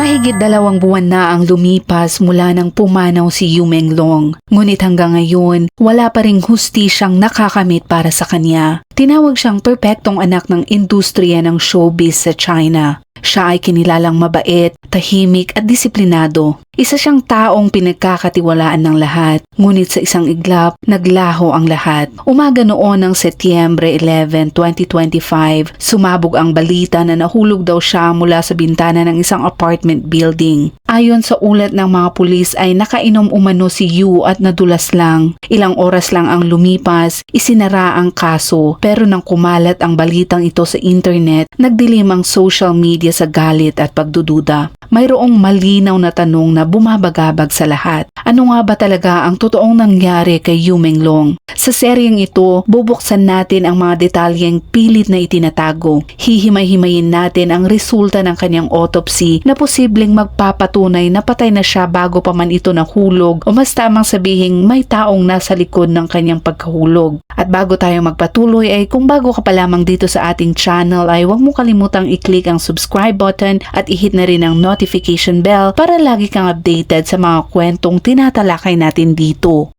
Mahigit dalawang buwan na ang lumipas mula nang pumanaw si Yu Menglong. Ngunit hanggang ngayon, wala pa ring hustisyang nakakamit para sa kanya. Tinawag siyang perpektong anak ng industriya ng showbiz sa China. Siya ay kinilalang mabait, tahimik at disiplinado. Isa siyang taong pinagkakatiwalaan ng lahat, ngunit sa isang iglap, naglaho ang lahat. Umaga noon ng Setyembre 11, 2025, sumabog ang balita na nahulog daw siya mula sa bintana ng isang apartment building. Ayon sa ulat ng mga pulis ay nakainom umano si Yu at nadulas lang. Ilang oras lang ang lumipas, isinara ang kaso pero nang kumalat ang balitang ito sa internet, nagdilim ang social media sa galit at pagdududa. Mayroong malinaw na tanong na bumabagabag sa lahat. Ano nga ba talaga ang totoong nangyari kay Yu Menglong? Sa seryeng ito, bubuksan natin ang mga detalyeng pilit na itinatago. Hihimay-himayin natin ang resulta ng kanyang autopsy na posibleng magpapatunay na patay na siya bago pa man ito nahulog o mas tamang sabihing may taong nasa likod ng kanyang pagkahulog. At bago tayo magpatuloy ay kung bago ka pa lamang dito sa ating channel ay huwag mo kalimutang i-click ang subscribe button at i-hit na rin ang notification bell para lagi kang updated sa mga kwentong tinatalakay natin dito.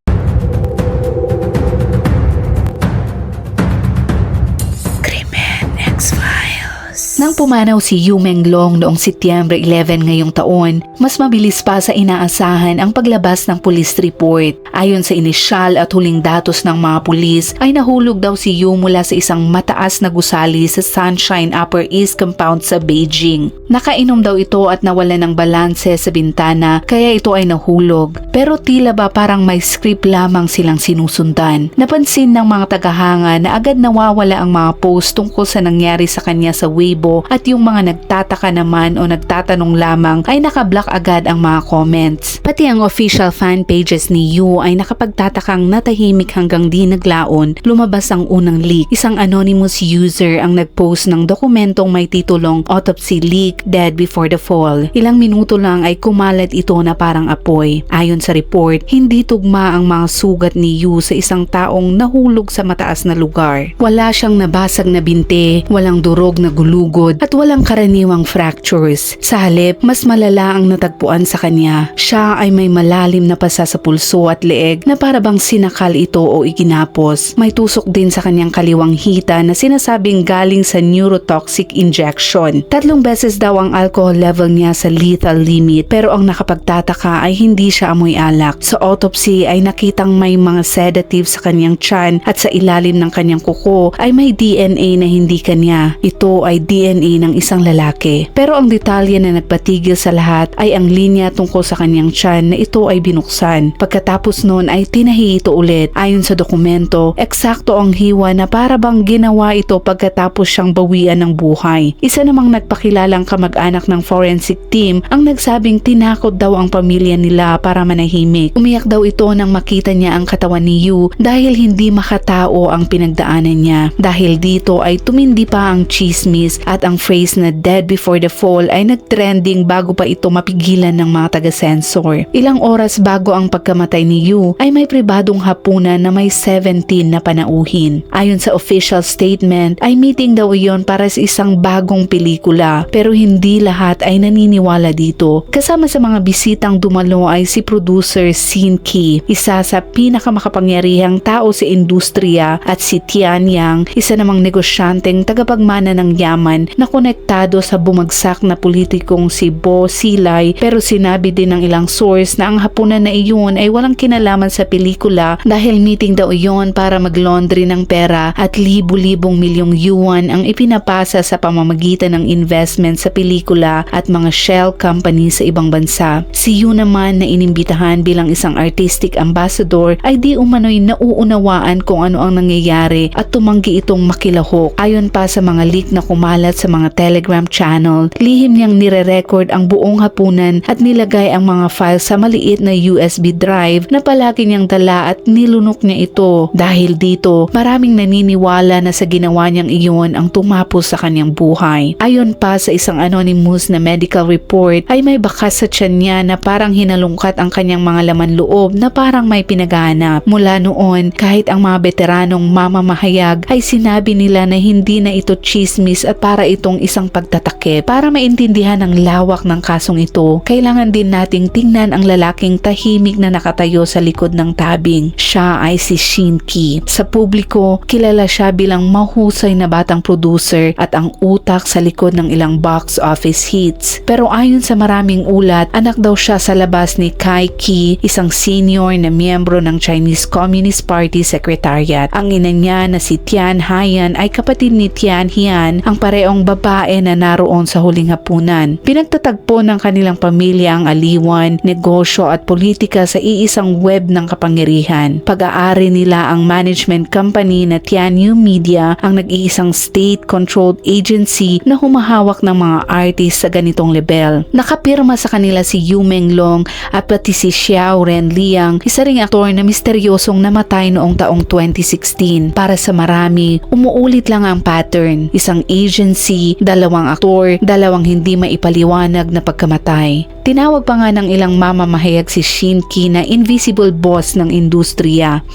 Nang pumanaw si Yu Menglong noong Setyembre 11 ngayong taon, mas mabilis pa sa inaasahan ang paglabas ng police report. Ayon sa inisyal at huling datos ng mga pulis, ay nahulog daw si Yu mula sa isang mataas na gusali sa Sunshine Upper East Compound sa Beijing. Nakainom daw ito at nawala ng balanse sa bintana kaya ito ay nahulog. Pero tila ba parang may script lamang silang sinusundan. Napansin ng mga tagahanga na agad nawawala ang mga post tungkol sa nangyari sa kanya sa Weibo at yung mga nagtataka naman o nagtatanong lamang ay nakablock agad ang mga comments. Pati ang official fan pages ni Yu ay nakapagtatakang natahimik hanggang di naglaon, lumabas ang unang leak. Isang anonymous user ang nagpost ng dokumentong may titulong Autopsy Leak Dead Before the Fall. Ilang minuto lang ay kumalat ito na parang apoy. Ayon sa report, hindi tugma ang mga sugat ni Yu sa isang taong nahulog sa mataas na lugar. Wala siyang nabasag na binte, walang durog na gulugod at walang karaniwang fractures. Sa halip, mas malala ang natagpuan sa kanya. Siya ay may malalim na pasa sa pulso at leeg na para bang sinakal ito o iginapos. May tusok din sa kanyang kaliwang hita na sinasabing galing sa neurotoxic injection. Tatlong beses daw ang alcohol level niya sa lethal limit pero ang nakapagtataka ay hindi siya amoy alak. Sa autopsy ay nakitang may mga sedative sa kanyang tiyan at sa ilalim ng kanyang kuko ay may DNA na hindi kanya. Ito ay DNA ng isang lalaki. Pero ang detalye na nagpatigil sa lahat ay ang linya tungkol sa kanyang tiyan na ito ay binuksan. Pagkatapos noon ay tinahi ito ulit. Ayon sa dokumento, eksakto ang hiwa na para bang ginawa ito pagkatapos siyang bawian ng buhay. Isa namang nagpakilalang kamag-anak ng forensic team ang nagsabing tinakot daw ang pamilya nila para manahimik. Umiyak daw ito nang makita niya ang katawan ni Yu dahil hindi makatao ang pinagdaanan niya. Dahil dito ay tumindi pa ang chismis at ang phrase na dead before the fall ay nagtrending bago pa ito mapigilan ng mga taga-sensor. Ilang oras bago ang pagkamatay ni Yu ay may pribadong hapunan na may 17 na panauhin. Ayon sa official statement ay meeting daw iyon para sa isang bagong pelikula pero hindi lahat ay naniniwala dito. Kasama sa mga bisitang dumalo ay si producer Sin Ki, isa sa pinakamakapangyarihang tao sa industriya at si Tian Yang, isa namang negosyanteng tagapagmana ng yaman na konektado sa bumagsak na politikong si Bo Silay pero sinabi din ng ilang source na ang hapunan na iyon ay walang kinalaman sa pelikula dahil meeting daw iyon para mag-laundry ng pera at libu-libong milyong yuan ang ipinapasa sa pamamagitan ng investment sa pelikula at mga shell company sa ibang bansa. Si Yu naman na inimbitahan bilang isang artistic ambassador ay di umano'y nauunawaan kung ano ang nangyayari at tumanggi itong makilahok. Ayon pa sa mga leak na kumalat sa mga telegram channel, lihim niyang nire-record ang buong hapunan at nilagay ang mga files sa maliit na USB drive na palagi niyang dala at nilunok niya ito. Dahil dito, maraming naniniwala na sa ginawa niyang iyon ang tumapos sa kanyang buhay. Ayon pa sa isang anonymous na medical report ay may bakas sa tiyan niya na parang hinalungkat ang kanyang mga laman loob na parang may pinaganap. Mula noon, kahit ang mga veteranong mamamahayag ay sinabi nila na hindi na ito chismis at para para itong isang pagtatakip. Para maintindihan ang lawak ng kasong ito, kailangan din nating tingnan ang lalaking tahimik na nakatayo sa likod ng tabing. Siya ay si Shinki. Sa publiko, kilala siya bilang mahusay na batang producer at ang utak sa likod ng ilang box office hits. Pero ayon sa maraming ulat, anak daw siya sa labas ni Kai Ki, isang senior na miyembro ng Chinese Communist Party Secretariat. Ang ina niya na si Tian Haiyan ay kapatid ni Tian Hian, ang pareong babae na naroon sa huling hapunan. Pinagtatagpo ng kanilang pamilya ang aliwan, negosyo at politika sa iisang web ng kapangyarihan. Pag-aari nila ang management company na Tianyu Media, ang nag-iisang state-controlled agency na humahawak ng mga artist sa ganitong level. Nakapirma sa kanila si Yu Menglong at pati si Xiao Renliang, isa ring aktor na misteryosong namatay noong taong 2016. Para sa marami, umuulit lang ang pattern. Isang agency, dalawang aktor, dalawang hindi maipaliwanag na pagkamatay. Tinawag pa nga ng ilang mamamahayag si Shinki na invisible boss ng industriya.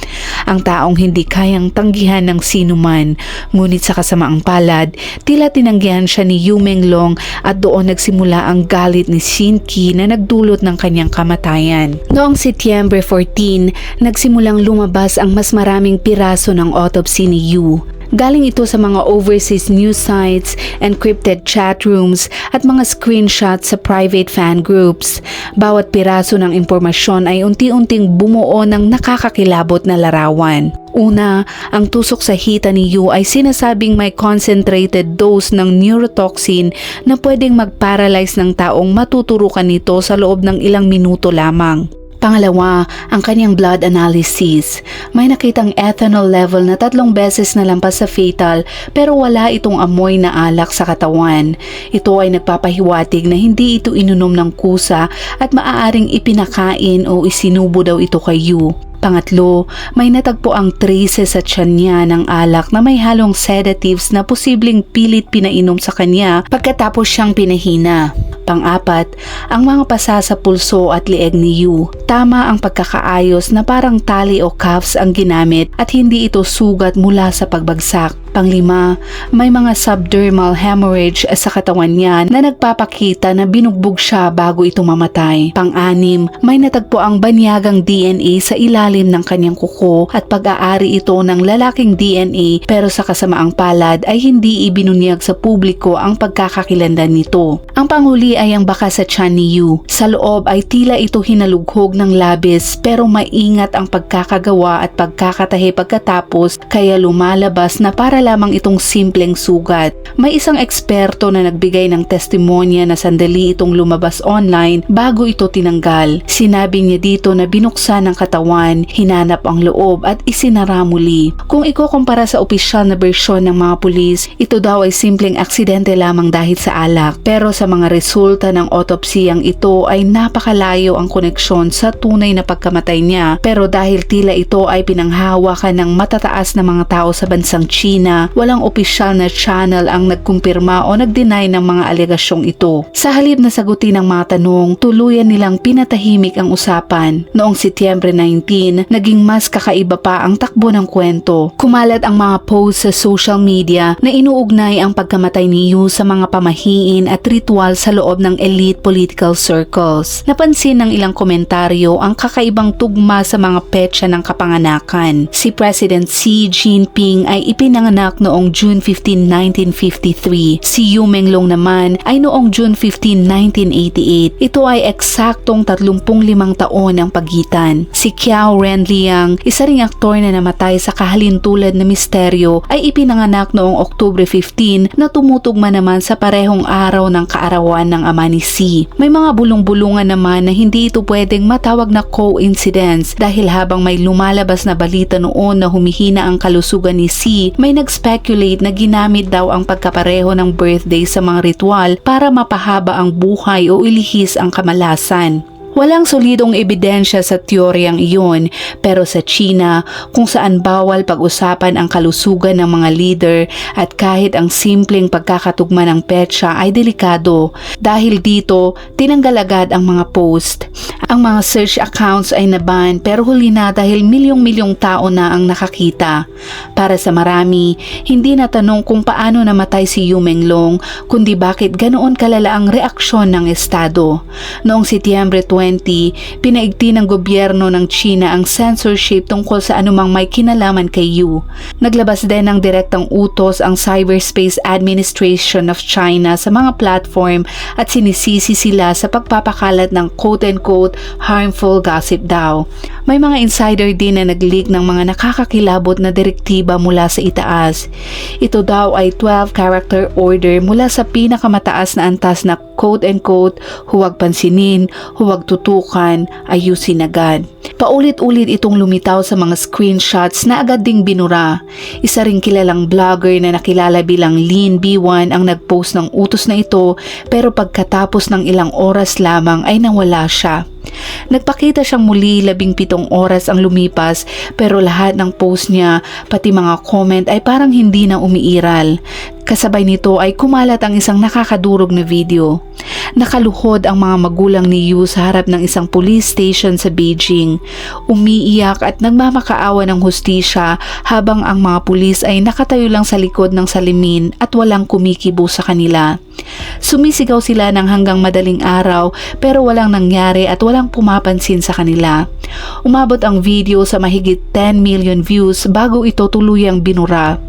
Ang taong hindi kayang tanggihan ng sinuman. Ngunit sa kasamaang palad, tila tinanggihan siya ni Yu Menglong at doon nagsimula ang galit ni Shinki na nagdulot ng kanyang kamatayan. Noong Setyembre 14, nagsimulang lumabas ang mas maraming piraso ng autopsy ni Yu. Galing ito sa mga overseas news sites, encrypted chat rooms at mga screenshots sa private fan groups. Bawat piraso ng impormasyon ay unti-unting bumuo ng nakakakilabot na larawan. Una, ang tusok sa hita ni Yu ay sinasabing may concentrated dose ng neurotoxin na pwedeng mag-paralyze ng taong matuturukan nito sa loob ng ilang minuto lamang. Pangalawa, ang kanyang blood analysis. May nakitang ethanol level na tatlong beses na lampas sa fatal pero wala itong amoy na alak sa katawan. Ito ay nagpapahiwatig na hindi ito inunom ng kusa at maaaring ipinakain o isinubo daw ito kay Yu. Pangatlo, may natagpo ang traces sa tiyan niya ng alak na may halong sedatives na posibleng pilit pinainom sa kanya pagkatapos siyang pinahina. Pang-apat, ang mga pasa sa pulso at leeg ni Yu. Tama ang pagkakaayos na parang tali o cuffs ang ginamit at hindi ito sugat mula sa pagbagsak. Panglima, may mga subdermal hemorrhage sa katawan niya na nagpapakita na binugbog siya bago ito mamatay. Pang-anim, may natagpo ang banyagang DNA sa ilalim ng kanyang kuko at pag-aari ito ng lalaking DNA pero sa kasamaang palad ay hindi ibinunyag sa publiko ang pagkakakilandan nito. Ang panghuli ay ang baka sa tiyan ni Yu. Sa loob ay tila ito hinalughog ng labis pero maingat ang pagkakagawa at pagkakatahi pagkatapos kaya lumalabas na para lamang itong simpleng sugat. May isang eksperto na nagbigay ng testimonya na sandali itong lumabas online bago ito tinanggal. Sinabi niya dito na binuksan ng katawan, hinanap ang loob at isinara muli. Kung ikukumpara sa opisyal na bersyon ng mga pulis, ito daw ay simpleng aksidente lamang dahil sa alak. Pero sa mga resulta ng autopsiyang ito ay napakalayo ang koneksyon sa tunay na pagkamatay niya. Pero dahil tila ito ay pinanghawakan ng matataas na mga tao sa bansang China, walang opisyal na channel ang nagkumpirma o nagdeny ng mga alegasyong ito. Sa halip na sagutin ang mga tanong, tuluyan nilang pinatahimik ang usapan. Noong Setyembre 19, naging mas kakaiba pa ang takbo ng kwento. Kumalat ang mga posts sa social media na inuugnay ang pagkamatay ni Yu sa mga pamahiin at ritual sa loob ng elite political circles. Napansin ng ilang komentaryo ang kakaibang tugma sa mga petsa ng kapanganakan. Si President Xi Jinping ay ipinanganak noong June 15, 1953. Si Yu Menglong naman ay noong June 15, 1988. Ito ay eksaktong 35 taon ang pagitan. Si Kiao Renliang, isa ring aktor na namatay sa kahalintulad na misteryo, ay ipinanganak noong Oktubre 15 na tumutugma naman sa parehong araw ng kaarawan ng ama ni Si. May mga bulong-bulungan naman na hindi ito pwedeng matawag na coincidence dahil habang may lumalabas na balita noon na humihina ang kalusugan ni Si, may nag-speculate na ginamit daw ang pagkapareho ng birthday sa mga ritual para mapahaba ang buhay o ilihis ang kamalasan. Walang solidong ebidensya sa teoryang iyon pero sa China kung saan bawal pag-usapan ang kalusugan ng mga leader at kahit ang simpleng pagkakatugma ng petsa ay delikado dahil dito tinanggal agad ang mga post. Ang mga search accounts ay naban pero huli na dahil milyong-milyong tao na ang nakakita. Para sa marami, hindi na tanong kung paano namatay si Yu Menglong kundi bakit ganoon kalala ang reaksyon ng Estado. Noong Setyembre 20, pinaigti ng gobyerno ng China ang censorship tungkol sa anumang may kinalaman kay Yu. Naglabas din ng direktang utos ang Cyberspace Administration of China sa mga platform at sinisisi sila sa pagpapakalat ng quote-unquote harmful gossip daw. May mga insider din na nag-leak ng mga nakakakilabot na direktiba mula sa itaas. Ito daw ay 12 character order mula sa pinakamataas na antas na quote-unquote huwag pansinin, huwag tutukan, ayusin agad. Paulit-ulit itong lumitaw sa mga screenshots na agad ding binura. Isa ring kilalang vlogger na nakilala bilang Lean B1 ang nagpost ng utos na ito pero pagkatapos ng ilang oras lamang ay nawala siya. Nagpakita siyang muli labing pitong oras ang lumipas pero lahat ng post niya pati mga comment ay parang hindi na umiiral. Kasabay nito ay kumalat ang isang nakakadurog na video. Nakaluhod ang mga magulang ni Yu sa harap ng isang police station sa Beijing. Umiiyak at nagmamakaawa ng hustisya habang ang mga pulis ay nakatayo lang sa likod ng salimin at walang kumikibo sa kanila. Sumisigaw sila ng hanggang madaling araw pero walang nangyari at walang pumapansin sa kanila. Umabot ang video sa mahigit 10 million views bago ito tuluyang binura.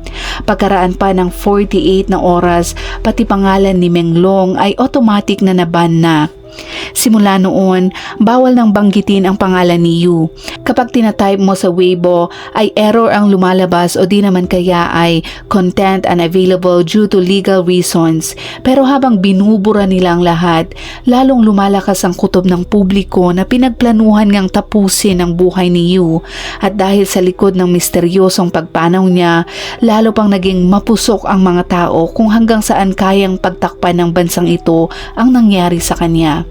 Pagkaraan pa ng 48 na oras, pati pangalan ni Menglong ay automatic na naban na. Simula noon, bawal nang banggitin ang pangalan ni Yu. Kapag tinatype mo sa Weibo ay error ang lumalabas o di naman kaya ay content unavailable due to legal reasons. Pero habang binubura nila ang lahat, lalong lumalakas ang kutob ng publiko na pinagplanuhan ngang tapusin ang buhay ni Yu. At dahil sa likod ng misteryosong pagpanaw niya, lalo pang naging mapusok ang mga tao kung hanggang saan kayang pagtakpan ng bansang ito ang nangyari sa kanya.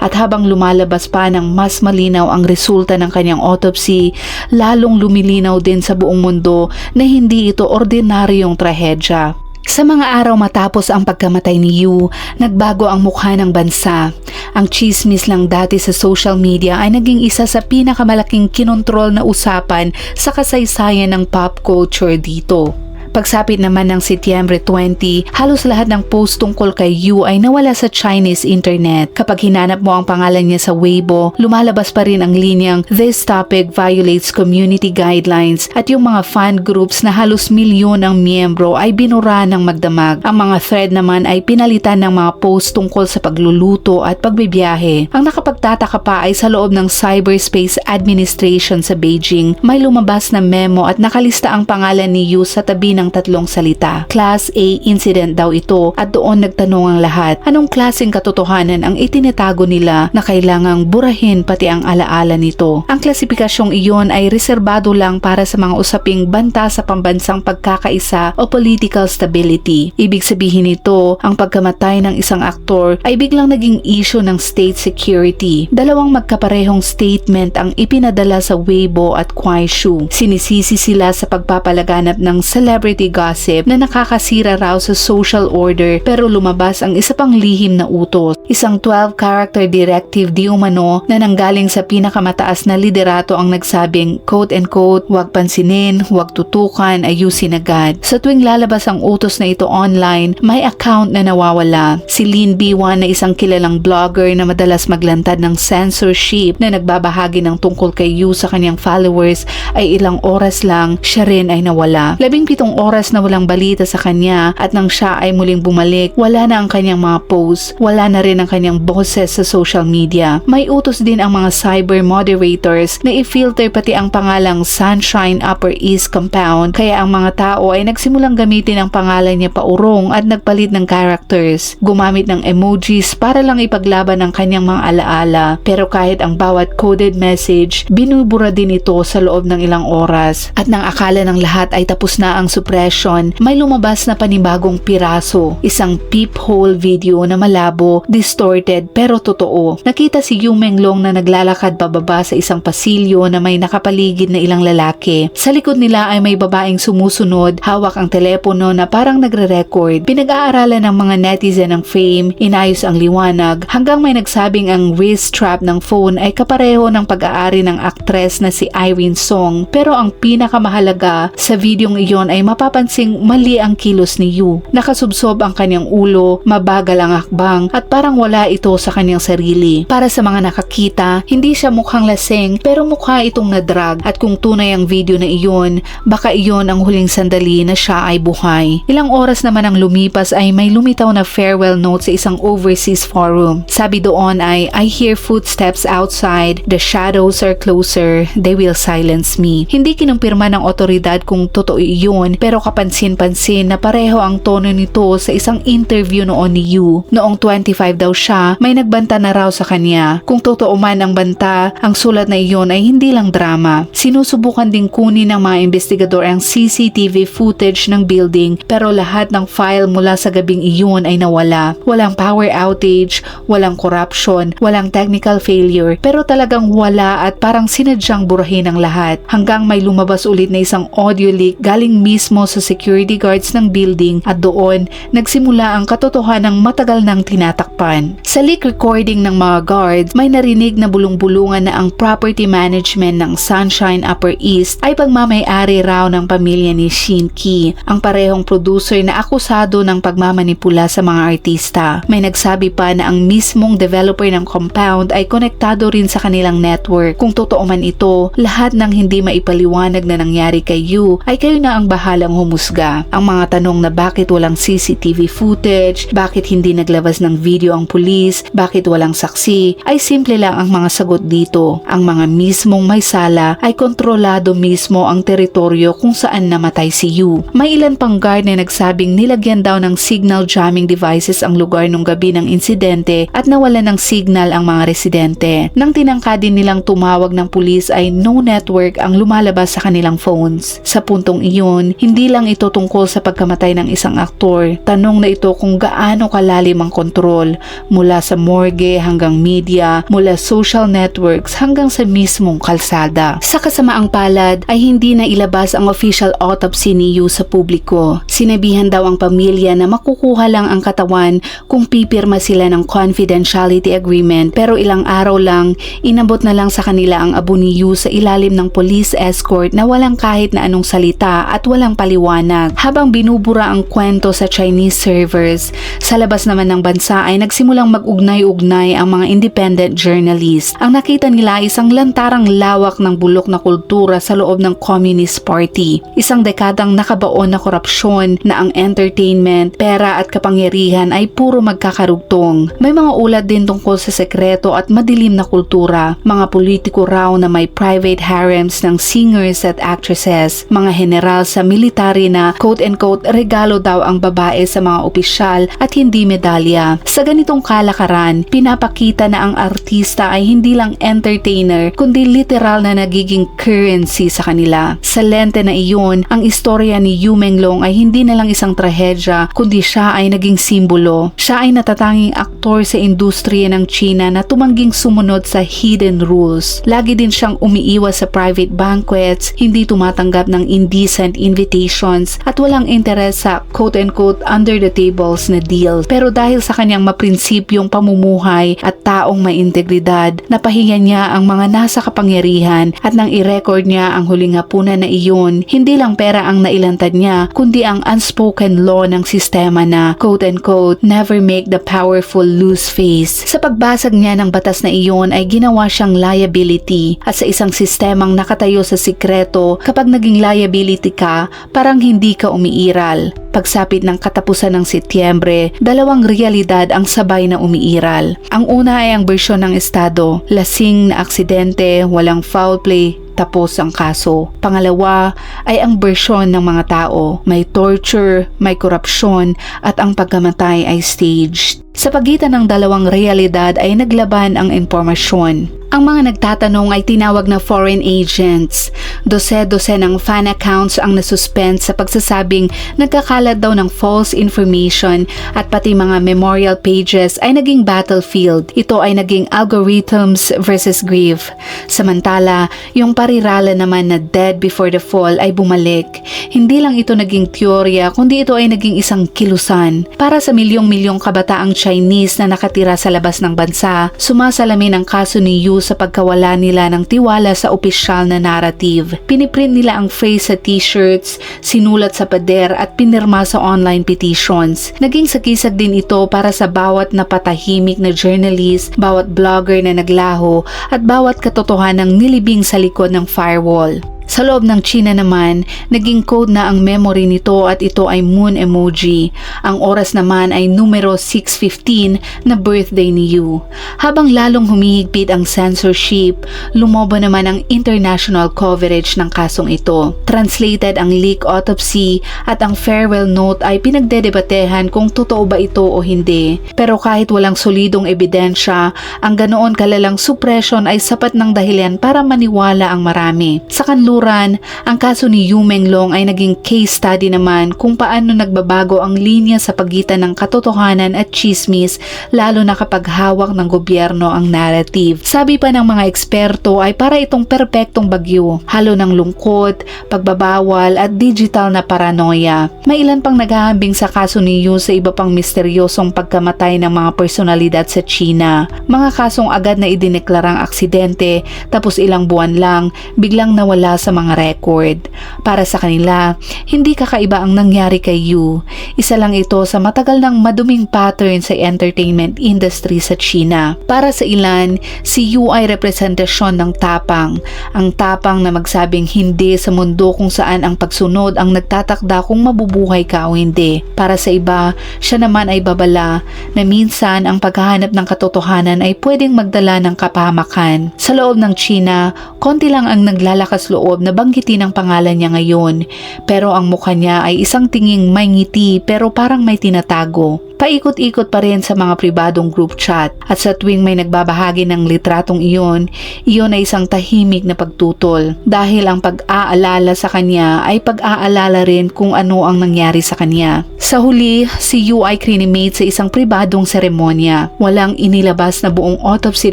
At habang lumalabas pa ng mas malinaw ang resulta ng kanyang autopsy, lalong lumilinaw din sa buong mundo na hindi ito ordinaryong trahedya. Sa mga araw matapos ang pagkamatay ni Yu, nagbago ang mukha ng bansa. Ang chismis lang dati sa social media ay naging isa sa pinakamalaking kinontrol na usapan sa kasaysayan ng pop culture dito. Pagsapit naman ng Setyembre 20, halos lahat ng post tungkol kay Yu ay nawala sa Chinese internet. Kapag hinanap mo ang pangalan niya sa Weibo, lumalabas pa rin ang linyang This topic violates community guidelines at yung mga fan groups na halos milyon ang miyembro ay binura ng magdamag. Ang mga thread naman ay pinalitan ng mga post tungkol sa pagluluto at pagbibiyahe. Ang nakapagtataka pa ay sa loob ng Cyberspace Administration sa Beijing, may lumabas na memo at nakalista ang pangalan ni Yu sa tabi ng ng tatlong salita. Class A incident daw ito at doon nagtanong ang lahat anong klaseng katotohanan ang itinatago nila na kailangang burahin pati ang alaala nito. Ang klasipikasyong iyon ay reserbado lang para sa mga usaping banta sa pambansang pagkakaisa o political stability. Ibig sabihin nito, ang pagkamatay ng isang aktor ay biglang naging issue ng state security. Dalawang magkaparehong statement ang ipinadala sa Weibo at Kuaishu. Sinisisi sila sa pagpapalaganap ng celebrity celebrity gossip na nakakasira raw sa social order pero lumabas ang isa pang lihim na utos. Isang 12-character directive di umano na nanggaling sa pinakamataas na liderato ang nagsabing quote-unquote huwag pansinin, huwag tutukan, ayusin agad. Sa tuwing lalabas ang utos na ito online, may account na nawawala. Si Lin B1 na isang kilalang blogger na madalas maglantad ng censorship na nagbabahagi ng tungkol kay Yu sa kanyang followers ay ilang oras lang siya rin ay nawala. Labing pitong oras na walang balita sa kanya at nang siya ay muling bumalik, wala na ang kanyang mga posts, wala na rin ang kanyang boses sa social media. May utos din ang mga cyber moderators na i-filter pati ang pangalang Sunshine Upper East Compound kaya ang mga tao ay nagsimulang gamitin ang pangalan niya paurong at nagpalit ng characters. Gumamit ng emojis para lang ipaglaban ang kanyang mga alaala pero kahit ang bawat coded message, binubura din ito sa loob ng ilang oras at nang akala ng lahat ay tapos na ang depression, may lumabas na panibagong piraso. Isang peephole video na malabo, distorted pero totoo. Nakita si Yu Menglong na naglalakad pababa sa isang pasilyo na may nakapaligid na ilang lalaki. Sa likod nila ay may babaeng sumusunod, hawak ang telepono na parang nagre-record. Pinag-aaralan ng mga netizen ng fame, inayos ang liwanag, hanggang may nagsabing ang wrist strap ng phone ay kapareho ng pag-aari ng aktres na si Irene Song. Pero ang pinakamahalaga sa videong iyon ay mapapansing mali ang kilos ni Yu. Nakasubsob ang kanyang ulo, mabagal ang akbang at parang wala ito sa kanyang sarili. Para sa mga nakakita, hindi siya mukhang lasing pero mukha itong nadrag at kung tunay ang video na iyon, baka iyon ang huling sandali na siya ay buhay. Ilang oras naman ang lumipas ay may lumitaw na farewell note sa isang overseas forum. Sabi doon ay, I hear footsteps outside, the shadows are closer, they will silence me. Hindi kinumpirma ng otoridad kung totoo iyon pero kapansin-pansin na pareho ang tono nito sa isang interview noon ni Yu. Noong 25 daw siya, may nagbanta na raw sa kanya. Kung totoo man ang banta, ang sulat na iyon ay hindi lang drama. Sinusubukan ding kunin ng mga investigador ang CCTV footage ng building pero lahat ng file mula sa gabing iyon ay nawala. Walang power outage, walang corruption, walang technical failure pero talagang wala at parang sinadyang burahin ang lahat hanggang may lumabas ulit na isang audio leak galing mismo sa security guards ng building at doon nagsimula ang katotohanang matagal nang tinatakpan. Sa leak recording ng mga guards, may narinig na bulong-bulungan na ang property management ng Sunshine Upper East ay pagmamayari raw ng pamilya ni Shin Ki, ang parehong producer na akusado ng pagmamanipula sa mga artista. May nagsabi pa na ang mismong developer ng compound ay konektado rin sa kanilang network. Kung totoo man ito, lahat ng hindi maipaliwanag na nangyari kay Yu ay kayo na ang bahalang humusga. Ang mga tanong na bakit walang CCTV footage, bakit hindi naglabas ng video ang pulis, bakit walang saksi, ay simple lang ang mga sagot dito. Ang mga mismong may sala ay kontrolado mismo ang teritoryo kung saan namatay si Yu. May ilan pang guard na nagsabing nilagyan daw ng signal jamming devices ang lugar nung gabi ng insidente at nawala ng signal ang mga residente. Nang tinangka din nilang tumawag ng pulis ay no network ang lumalabas sa kanilang phones. Sa puntong iyon, hindi lang ito tungkol sa pagkamatay ng isang aktor. Tanong na ito kung gaano kalalim ang kontrol mula sa morgue hanggang media, mula social networks hanggang sa mismong kalsada. Sa kasamaang palad ay hindi na ilabas ang official autopsy ni Yu sa publiko. Sinabihan daw ang pamilya na makukuha lang ang katawan kung pipirma sila ng confidentiality agreement pero ilang araw lang inabot na lang sa kanila ang abo ni Yu sa ilalim ng police escort na walang kahit na anong salita at walang paliwanag. Habang binubura ang kwento sa Chinese servers, sa labas naman ng bansa ay nagsimulang mag-ugnay-ugnay ang mga independent journalists. Ang nakita nila ay isang lantarang lawak ng bulok na kultura sa loob ng Communist Party. Isang dekadang nakabaon na korupsyon na ang entertainment, pera at kapangyarihan ay puro magkakarugtong. May mga ulat din tungkol sa sekreto at madilim na kultura, mga politiko raw na may private harems ng singers at actresses, mga general sa military na quote-unquote regalo daw ang babae sa mga opisyal at hindi medalya. Sa ganitong kalakaran, pinapakita na ang artista ay hindi lang entertainer kundi literal na nagiging currency sa kanila. Sa lente na iyon, ang istorya ni Yu Menglong ay hindi na lang isang trahedya kundi siya ay naging simbolo. Siya ay natatanging aktor sa industriya ng China na tumangging sumunod sa hidden rules. Lagi din siyang umiiwas sa private banquets, hindi tumatanggap ng indecent invitations at walang interes sa quote-unquote under the tables na deal. Pero dahil sa kanyang maprinsipyong pamumuhay at taong may integridad, napahinga niya ang mga nasa kapangyarihan at nang i-record niya ang huling hapunan na iyon, hindi lang pera ang nailantad niya, kundi ang unspoken law ng sistema na quote-unquote never make the powerful lose face. Sa pagbasag niya ng batas na iyon ay ginawa siyang liability at sa isang sistemang nakatayo sa sikreto kapag naging liability ka, parang hindi ka umiiral. Pagsapit ng katapusan ng Setyembre, dalawang realidad ang sabay na umiiral. Ang una ay ang bersyon ng Estado, lasing na aksidente, walang foul play, tapos ang kaso. Pangalawa ay ang bersyon ng mga tao. May torture, may korupsyon, at ang pagkamatay ay staged. Sa pagitan ng dalawang realidad ay naglaban ang impormasyon. Ang mga nagtatanong ay tinawag na foreign agents. Dose-dose ng fan accounts ang nasuspend sa pagsasabing nagkakalat daw ng false information at pati mga memorial pages ay naging battlefield. Ito ay naging algorithms versus grief. Samantala, yung parirala naman na dead before the fall ay bumalik. Hindi lang ito naging teorya kundi ito ay naging isang kilusan. Para sa milyong-milyong kabataang Chinese na nakatira sa labas ng bansa, sumasalamin ang kaso ni Yu sa pagkawala nila ng tiwala sa opisyal na narrative. Piniprint nila ang phrase sa t-shirts, sinulat sa pader at pinirma sa online petitions. Naging sakisag din ito para sa bawat napatahimik na journalist, bawat blogger na naglaho at bawat katotohanang nilibing sa likod ng firewall. Sa loob ng China naman, naging code na ang memory nito at ito ay moon emoji. Ang oras naman ay numero 615 na birthday ni Yu. Habang lalong humihigpit ang censorship, lumobo naman ang international coverage ng kasong ito. Translated ang leak autopsy at ang farewell note ay pinagdedebatehan kung totoo ba ito o hindi. Pero kahit walang solidong ebidensya, ang ganoon kalalang suppression ay sapat ng dahilan para maniwala ang marami. Sa kanluran, ang kaso ni Yu Menglong ay naging case study naman kung paano nagbabago ang linya sa pagitan ng katotohanan at chismis lalo na kapag hawak ng gobyerno ang narrative. Sabi pa ng mga eksperto ay para itong perpektong bagyo, halo ng lungkot, pagbabawal at digital na paranoia. May ilan pang naghahambing sa kaso ni Yu sa iba pang misteryosong pagkamatay ng mga personalidad sa China. Mga kasong agad na idineklarang aksidente tapos ilang buwan lang biglang nawala sa mga record. Para sa kanila, hindi kakaiba ang nangyari kay Yu. Isa lang ito sa matagal ng maduming pattern sa entertainment industry sa China. Para sa ilan, si Yu ay representasyon ng tapang. Ang tapang na magsabing hindi sa mundo kung saan ang pagsunod ang nagtatakda kung mabubuhay ka o hindi. Para sa iba, siya naman ay babala na minsan ang paghahanap ng katotohanan ay pwedeng magdala ng kapahamakan. Sa loob ng China, konti lang ang naglalakas loob na banggitin ang pangalan niya ngayon. Pero ang mukha niya ay isang tinging may ngiti pero parang may tinatago. Paikot-ikot pa rin sa mga pribadong group chat at sa tuwing may nagbabahagi ng litratong iyon, iyon ay isang tahimik na pagtutol dahil ang pag-aalala sa kanya ay pag-aalala rin kung ano ang nangyari sa kanya. Sa huli, si Yu ay cremate sa isang pribadong seremonya. Walang inilabas na buong autopsy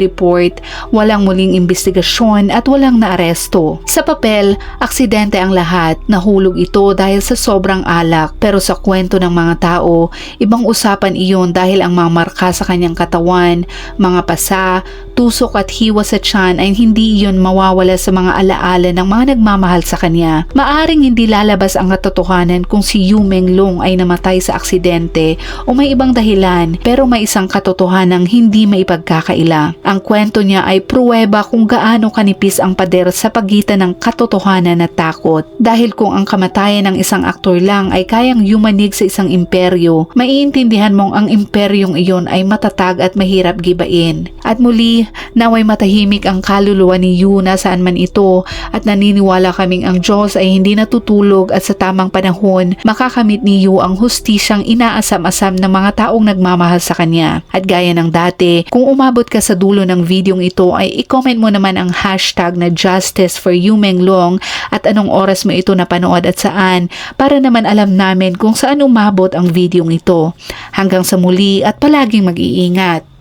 report, walang muling investigasyon at walang naaresto. Sa papel, aksidente ang lahat, nahulog ito dahil sa sobrang alak pero sa kwento ng mga tao, ibang usapan iyon dahil ang mga marka sa kanyang katawan, mga pasa, tusok at hiwa sa tiyan ay hindi iyon mawawala sa mga alaala ng mga nagmamahal sa kanya. Maaring hindi lalabas ang katotohanan kung si Yu Menglong ay namatay sa aksidente o may ibang dahilan pero may isang katotohanang hindi maipagkakaila. Ang kwento niya ay pruweba kung gaano kanipis ang pader sa pagitan ng katotohanan at takot. Dahil kung ang kamatayan ng isang aktor lang ay kayang yumanig sa isang imperyo, maiintindihan mong ang imperyong iyon ay matatag at mahirap gibain. At muli, naway matahimik ang kaluluwa ni Yuna saan man ito at naniniwala kaming ang Diyos ay hindi natutulog at sa tamang panahon makakamit ni Yu ang hustisyang inaasam-asam ng mga taong nagmamahal sa kanya. At gaya ng dati, kung umabot ka sa dulo ng videong ito ay i-comment mo naman ang hashtag na Justice for Yu Menglong at anong oras mo ito napanood at saan para naman alam namin kung saan umabot ang videong ito. Hanggang sa muli at palaging mag-iingat.